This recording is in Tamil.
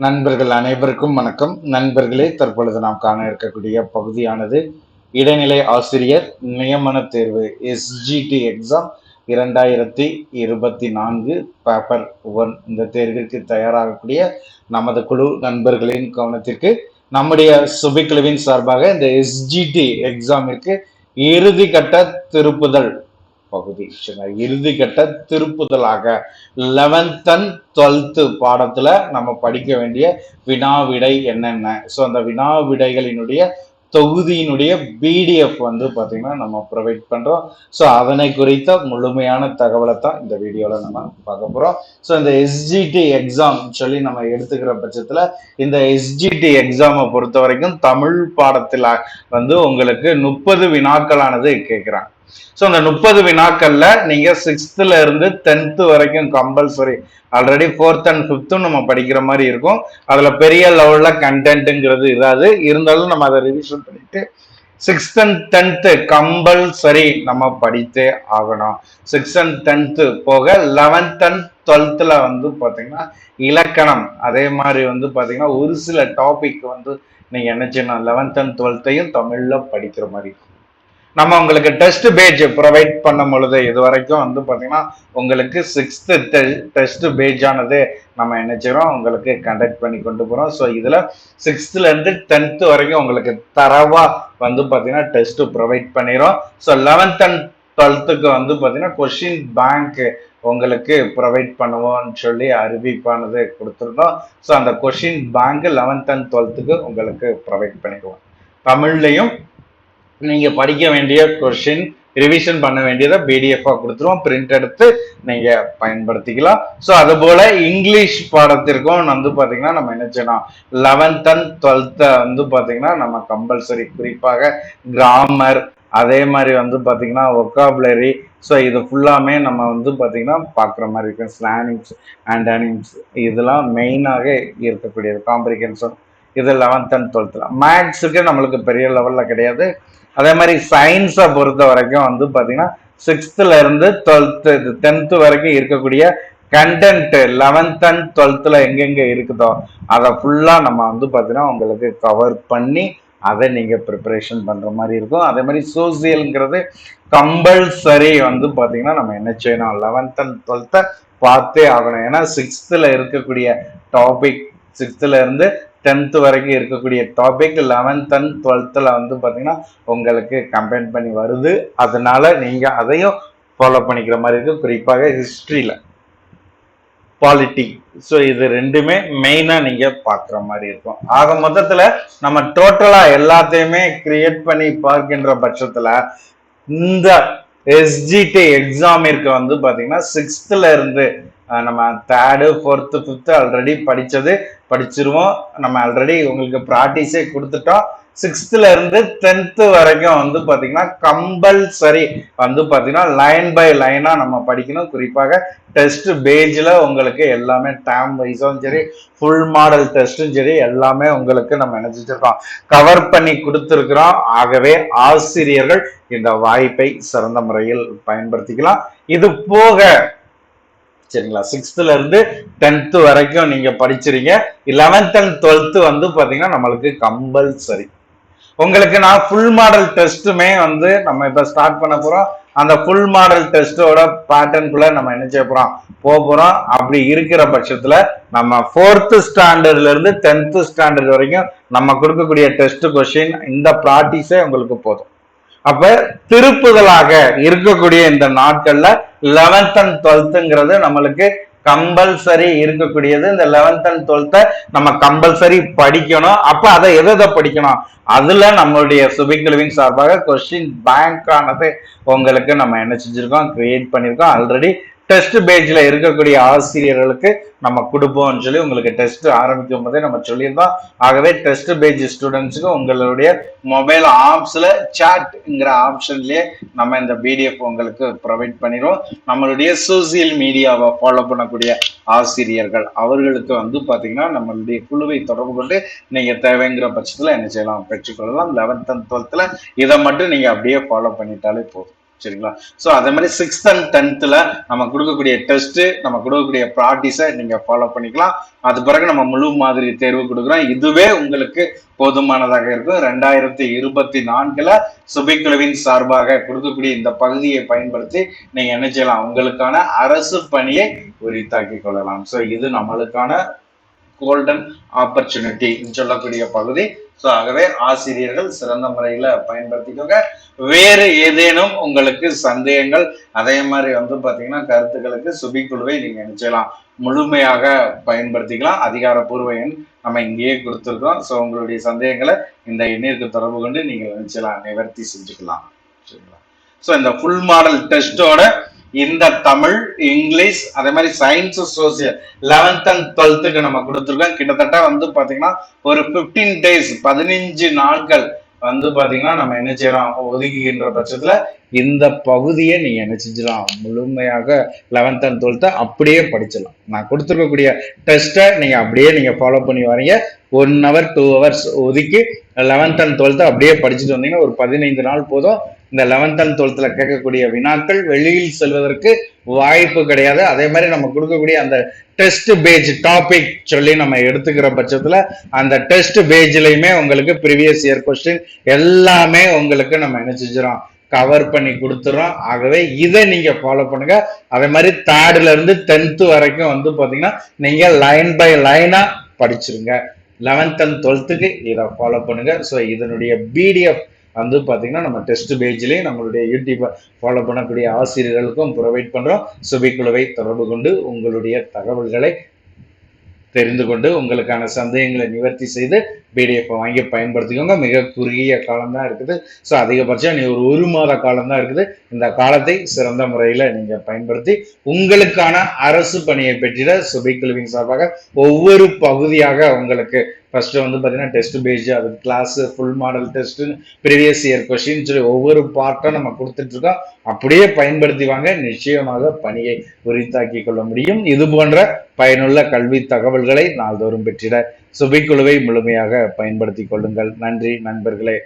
நண்பர்கள் அனைவருக்கும் வணக்கம். நண்பர்களே தற்பொழுது நாம் காண இருக்கக்கூடிய பகுதியானது இடைநிலை ஆசிரியர் நியமன தேர்வு எஸ்ஜிடி எக்ஸாம் இரண்டாயிரத்தி இருபத்தி நான்கு பேப்பர் ஒன் இந்த தேர்விற்கு தயாராகக்கூடிய நமது குழு நண்பர்களின் கவனத்திற்கு நம்முடைய சுபிக்குழுவின் சார்பாக இந்த எஸ்ஜிடி எக்ஸாமிற்கு இறுதிக்கட்ட திருப்புதல் பகுதி. சரிங்களா இறுதி கட்ட திருப்புதலாக லெவன்த் அண்ட் டுவெல்த்து பாடத்துல நம்ம படிக்க வேண்டிய வினா விடை என்னென்ன? ஸோ அந்த வினா விடைகளினுடைய தொகுதியினுடைய பிடிஎஃப் வந்து பார்த்தீங்கன்னா நம்ம ப்ரொவைட் பண்ணுறோம் ஸோ அதனை குறித்த முழுமையான தகவலை தான் இந்த வீடியோவில் நம்ம பார்க்க போகிறோம் ஸோ இந்த எஸ்ஜிடி எக்ஸாம் சொல்லி நம்ம எடுத்துக்கிற பட்சத்தில் இந்த எஸ்ஜிடி எக்ஸாமை பொறுத்த வரைக்கும் தமிழ் பாடத்தில் வந்து உங்களுக்கு முப்பது வினாக்களானது கேட்குறாங்க ஸோ அந்த முப்பது வினாக்கள்ல நீங்க சிக்ஸ்த்துல இருந்து டென்த்து வரைக்கும் கம்பல்சரி ஆல்ரெடி ஃபோர்த் அண்ட் ஃபிஃப்த்தும் நம்ம படிக்கிற மாதிரி இருக்கும். அதுல பெரிய லெவலில் கண்டென்ட்டுங்கிறது இதாது. இருந்தாலும் நம்ம அதை ரிவிஷன் பண்ணிட்டு சிக்ஸ்த் அண்ட் டென்த்து கம்பல்சரி நம்ம படித்தே ஆகணும். சிக்ஸ்த் அண்ட் டென்த்து போக லெவன்த் அண்ட் டுவெல்த்தில் வந்து பார்த்தீங்கன்னா இலக்கணம். அதே மாதிரி வந்து பார்த்தீங்கன்னா ஒரு சில டாபிக் வந்து நீங்கள் என்ன செய்யணும் லெவன்த் அண்ட் டுவெல்த்தையும் தமிழில் படிக்கிற மாதிரி இருக்கும். நம்ம உங்களுக்கு டெஸ்ட் பேஜ் ப்ரொவைட் பண்ணும் பொழுது இது வரைக்கும் வந்து பார்த்தீங்கன்னா உங்களுக்கு சிக்ஸ்த்து டெஸ்ட் பேஜானது நம்ம என்ன செய்கிறோம் உங்களுக்கு கண்டக்ட் பண்ணி கொண்டு போகிறோம் ஸோ இதில் சிக்ஸ்த்துலேருந்து டென்த்து வரைக்கும் உங்களுக்கு தரவாக வந்து பார்த்தீங்கன்னா டெஸ்ட் ப்ரொவைட் பண்ணிடுறோம். ஸோ லெவன்த் அண்ட் டுவெல்த்துக்கு வந்து பார்த்தீங்கன்னா கொஷின் பேங்க் உங்களுக்கு ப்ரொவைட் பண்ணுவோம்னு சொல்லி அறிவிப்பானது கொடுத்துருந்தோம். ஸோ அந்த கொஷின் பேங்க் லெவன்த் அண்ட் டுவெல்த்துக்கு உங்களுக்கு ப்ரொவைட் பண்ணிடுவோம். தமிழ்லையும் நீங்கள் படிக்க வேண்டிய கொஷின் ரிவிஷன் பண்ண வேண்டியதை பிடிஎஃபாக கொடுத்துருவோம். பிரிண்ட் எடுத்து நீங்கள் பயன்படுத்திக்கலாம். ஸோ அதுபோல் இங்கிலீஷ் பாடத்திற்கும் வந்து பார்த்தீங்கன்னா நம்ம என்ன செய்யணும் லெவன்த் அண்ட் டுவெல்த்தை வந்து பார்த்தீங்கன்னா நம்ம கம்பல்சரி குறிப்பாக கிராமர் அதே மாதிரி வந்து பார்த்தீங்கன்னா ஒக்காபுலரி ஸோ இது ஃபுல்லாமே நம்ம வந்து பார்த்தீங்கன்னா பார்க்குற மாதிரி இருக்கும். ஸ்லானிங்ஸ் அண்ட் அனிம்ஸ் இதெல்லாம் மெயினாக இருக்கக்கூடியது. காம்ப்ரிகென்ஷன் இது லெவன்த் அண்ட் டுவெல்த்தில் மேக்ஸுக்கு நம்மளுக்கு பெரிய லெவலில் கிடையாது. அதே மாதிரி சயின்ஸை பொறுத்த வரைக்கும் வந்து பார்த்தீங்கன்னா சிக்ஸ்த்துலேருந்து டுவெல்த்து இது டென்த்து வரைக்கும் இருக்கக்கூடிய கண்டென்ட்டு லெவன்த் அண்ட் டுவெல்த்தில் எங்கெங்கே இருக்குதோ அதை ஃபுல்லாக நம்ம வந்து பார்த்தீங்கன்னா உங்களுக்கு கவர் பண்ணி அதை நீங்கள் ப்ரிப்பரேஷன் பண்ணுற மாதிரி இருக்கும். அதே மாதிரி சோசியலுங்கிறது கம்பல்சரி வந்து பார்த்தீங்கன்னா நம்ம என்ன செய்யணும்? லெவன்த் அண்ட் டுவெல்த்தை பார்த்தே ஆகணும். ஏன்னா சிக்ஸ்த்தில் இருக்கக்கூடிய டாபிக் சிக்ஸ்த்துலேருந்து டென்த்து வரைக்கும் இருக்கக்கூடிய டாபிக் லெவன்த் அண்ட் டுவெல்த்தில் வந்து பார்த்தீங்கன்னா உங்களுக்கு கம்பைன் பண்ணி வருது. அதனால நீங்கள் அதையும் ஃபாலோ பண்ணிக்கிற மாதிரி இருக்கும் குறிப்பாக ஹிஸ்ட்ரியில் பாலிட்டி ஸோ இது ரெண்டுமே மெயினாக நீங்கள் பார்க்குற மாதிரி இருக்கும். ஆக மொத்தத்தில் நம்ம டோட்டலாக எல்லாத்தையுமே கிரியேட் பண்ணி பார்க்கின்ற பட்சத்தில் இந்த எஸ்ஜிடி எக்ஸாமிற்கு வந்து பார்த்தீங்கன்னா சிக்ஸ்த்தில் இருந்து நம்ம தேர்டு ஃபோர்த்து ஃபிஃப்த்து ஆல்ரெடி படித்தது படிச்சிருவோம். நம்ம ஆல்ரெடி உங்களுக்கு ப்ராக்டிஸே கொடுத்துட்டோம். சிக்ஸ்த்துல இருந்து டென்த்து வரைக்கும் வந்து பார்த்தீங்கன்னா கம்பல்சரி வந்து பார்த்தீங்கன்னா லைன் பை லைனாக நம்ம படிக்கணும். குறிப்பாக டெஸ்ட் பேஜில் உங்களுக்கு எல்லாமே டேம் வைஸும் சரி ஃபுல் மாடல் டெஸ்ட்டும் சரி எல்லாமே உங்களுக்கு நம்ம நினைச்சிருக்கோம் கவர் பண்ணி கொடுத்துருக்குறோம். ஆகவே ஆசிரியர்கள் இந்த வாய்ப்பை சிறந்த முறையில் பயன்படுத்திக்கலாம். இது போக சரிங்களா சிக்ஸ்த்துல இருந்து டென்த்து வரைக்கும் நீங்க படிச்சிருங்க. லெவன்த் அண்ட் டுவெல்த்து வந்து பாத்தீங்கன்னா நம்மளுக்கு கம்பல்சரி உங்களுக்கு நான் ஃபுல் மாடல் டெஸ்ட்டுமே வந்து நம்ம இப்போ ஸ்டார்ட் பண்ண போறோம். அந்த ஃபுல் மாடல் டெஸ்ட்டோட பேட்டர்னுக்குள்ள நம்ம என்ன செய்ய போறோம்? போக போறோம். அப்படி இருக்கிற பட்சத்துல நம்ம ஃபோர்த்து ஸ்டாண்டர்ட்ல இருந்து டென்த்து ஸ்டாண்டர்ட் வரைக்கும் நம்ம கொடுக்கக்கூடிய டெஸ்ட் கொஸ்டின் இந்த ப்ராக்டிஸே உங்களுக்கு போதும். அப்ப திருப்புதலாக இருக்கக்கூடிய இந்த நாட்கள்ல லெவன்த் அண்ட் டுவெல்த்துங்கிறது நம்மளுக்கு கம்பல்சரி இருக்கக்கூடியது. இந்த லெவன்த் அண்ட் டுவெல்த்தை நம்ம கம்பல்சரி படிக்கணும். அப்ப அதை எதை எதை படிக்கணும்? அதுல நம்மளுடைய சுபிக்குழுவின் சார்பாக கொஸ்டின் பேங்க் ஆனது உங்களுக்கு நம்ம என்ன செஞ்சிருக்கோம்? கிரியேட் பண்ணியிருக்கோம் ஆல்ரெடி டெஸ்ட் பேஜில் இருக்கக்கூடிய ஆசிரியர்களுக்கு நம்ம கொடுப்போம்னு சொல்லி உங்களுக்கு டெஸ்ட் ஆரம்பிக்கும் போதே நம்ம சொல்லியிருந்தோம் ஆகவே டெஸ்ட் பேஜ் ஸ்டூடெண்ட்ஸுக்கு உங்களுடைய மொபைல் ஆப்ஸில் சாட்ங்கிற ஆப்ஷன்லேயே நம்ம இந்த பிடிஎஃப் உங்களுக்கு ப்ரொவைட் பண்ணிடுவோம். நம்மளுடைய சோசியல் மீடியாவை ஃபாலோ பண்ணக்கூடிய ஆசிரியர்கள் அவர்களுக்கு வந்து பார்த்தீங்கன்னா நம்மளுடைய குழுவை தொடர்பு கொண்டு நீங்கள் தேவைங்கிற பட்சத்தில் என்ன செய்யலாம் பெற்றுக்கொள்ளலாம். லெவன்த் அண்ட் டுவெல்த்தில் இதை மட்டும் நீங்கள் அப்படியே ஃபாலோ பண்ணிட்டாலே போதும். சரிங்களா? ஸோ அதே மாதிரி சிக்ஸ்த் அண்ட் டென்த்தில் நம்ம கொடுக்கக்கூடிய டெஸ்ட்டு நம்ம கொடுக்கக்கூடிய ப்ராக்டிஸை நீங்கள் ஃபாலோ பண்ணிக்கலாம். அது பிறகு நம்ம முழு மாதிரி தேர்வு கொடுக்குறோம். இதுவே உங்களுக்கு போதுமானதாக இருக்கும். ரெண்டாயிரத்தி இருபத்தி நான்கில் சுபிக்குழுவின் சார்பாக கொடுக்கக்கூடிய இந்த பகுதியை பயன்படுத்தி நீங்கள் என்ன செய்யலாம்? உங்களுக்கான அரசு பணியை உரித்தாக்கி கொள்ளலாம். ஸோ இது நம்மளுக்கான கோல்டன் ஆப்பர்ச்சுனிட்டின்னு சொல்லக்கூடிய பகுதி. ஸோ ஆகவே ஆசிரியர்கள் சிறந்த முறையில் பயன்படுத்திக்கோங்க. வேறு ஏதேனும் உங்களுக்கு சந்தேகங்கள் அதே மாதிரி வந்து பார்த்தீங்கன்னா கருத்துக்களுக்கு சுபிக்குழுவை நீங்கள் நினைச்சலாம் முழுமையாக பயன்படுத்திக்கலாம். அதிகாரப்பூர்வ எண் நம்ம இங்கேயே கொடுத்துருக்கோம். ஸோ உங்களுடைய சந்தேகங்களை இந்த எண்ணிற்கு தொடர்பு கொண்டு நீங்கள் நினைச்சலாம் நிவர்த்தி செஞ்சுக்கலாம். சரிங்களா? ஸோ இந்த ஃபுல் மாடல் டெஸ்டோட இந்த தமிழ் இங்கிலீஷ் அதே மாதிரி சயின்ஸ் சோசியல் லெவன்த் அண்ட் டுவெல்த்துக்கு நம்ம கொடுத்துருக்கோம். கிட்டத்தட்ட வந்து பார்த்தீங்கன்னா ஒரு ஃபிஃப்டீன் டேஸ் பதினஞ்சு நாட்கள் வந்து பார்த்தீங்கன்னா நம்ம என்ன செய்யறோம் ஒதுக்குகின்ற பட்சத்துல இந்த பகுதியை நீங்க என்ன செஞ்சிடலாம்? முழுமையாக லெவன்த் அண்ட் டுவெல்த்தை அப்படியே படிச்சிடலாம். நான் கொடுத்துருக்கக்கூடிய டெஸ்ட்டை நீங்க அப்படியே நீங்க ஃபாலோ பண்ணி வரீங்க. ஒன் ஹவர் டூ ஹவர்ஸ் ஒதுக்கி லெவன்த் அண்ட் டுவெல்த்தை அப்படியே படிச்சுட்டு வந்தீங்கன்னா ஒரு பதினைந்து நாள் போதும். இந்த லெவன்த் அண்ட் டுவெல்த்தில் கேட்கக்கூடிய வினாக்கள் வெளியில் செல்வதற்கு வாய்ப்பு கிடையாது. அதே மாதிரி நம்ம கொடுக்கக்கூடிய அந்த டெஸ்ட் பேஜ் டாபிக் சொல்லி நம்ம எடுத்துக்கிற பட்சத்தில் அந்த டெஸ்ட் பேஜ்லையுமே உங்களுக்கு ப்ரீவியஸ் இயர் கொஸ்டின் எல்லாமே உங்களுக்கு நம்ம என்ன செஞ்சிடும் கவர் பண்ணி கொடுத்துறோம் ஆகவே இதை நீங்கள் ஃபாலோ பண்ணுங்க. அதே மாதிரி தேர்டுல இருந்து டென்த்து வரைக்கும் வந்து பார்த்தீங்கன்னா நீங்கள் லைன் பை லைனாக படிச்சிருங்க. லெவன்த் அண்ட் டுவெல்த்துக்கு இதை ஃபாலோ பண்ணுங்க. ஸோ இதனுடைய பிடிஎஃப் வந்து பார்த்தீங்கன்னா நம்ம டெஸ்ட் பேஜ்லேயும் நம்மளுடைய யூடியூப்பை ஃபாலோ பண்ணக்கூடிய ஆசிரியர்களுக்கும் ப்ரொவைட் பண்ணுறோம் சுபிக்குழுவை தொடர்பு கொண்டு உங்களுடைய தகவல்களை தெரிந்து கொண்டு உங்களுக்கான சந்தேகங்களை நிவர்த்தி செய்து பிடிஎஃப் வாங்கி பயன்படுத்திக்கோங்க. மிக குறுகிய காலம் தான் இருக்குது. ஸோ அதிகபட்சம் நீ ஒரு ஒரு மாத காலம் தான் இருக்குது. இந்த காலத்தை சிறந்த முறையில் நீங்கள் பயன்படுத்தி உங்களுக்கான அரசு பணியை பெற்றிட சுபிக்குழுவின் சார்பாக ஒவ்வொரு பகுதியாக உங்களுக்கு ஃபஸ்ட்டு வந்து பார்த்தீங்கன்னா டெஸ்ட் பேஜ் அது கிளாஸு ஃபுல் மாடல் டெஸ்ட்டுன்னு ப்ரீவியஸ் இயர் கொஸ்டின் சொல்லி ஒவ்வொரு பார்ட்டும் நம்ம கொடுத்துட்ருக்கோம் அப்படியே பயன்படுத்தி வாங்க. நிச்சயமாக பணியை உரித்தாக்கி கொள்ள முடியும். இது போன்ற பயனுள்ள கல்வி தகவல்களை நாள்தோறும் பெற்றிட சுபிக்குழுவை முழுமையாக பயன்படுத்திக் கொள்ளுங்கள். நன்றி நண்பர்களே.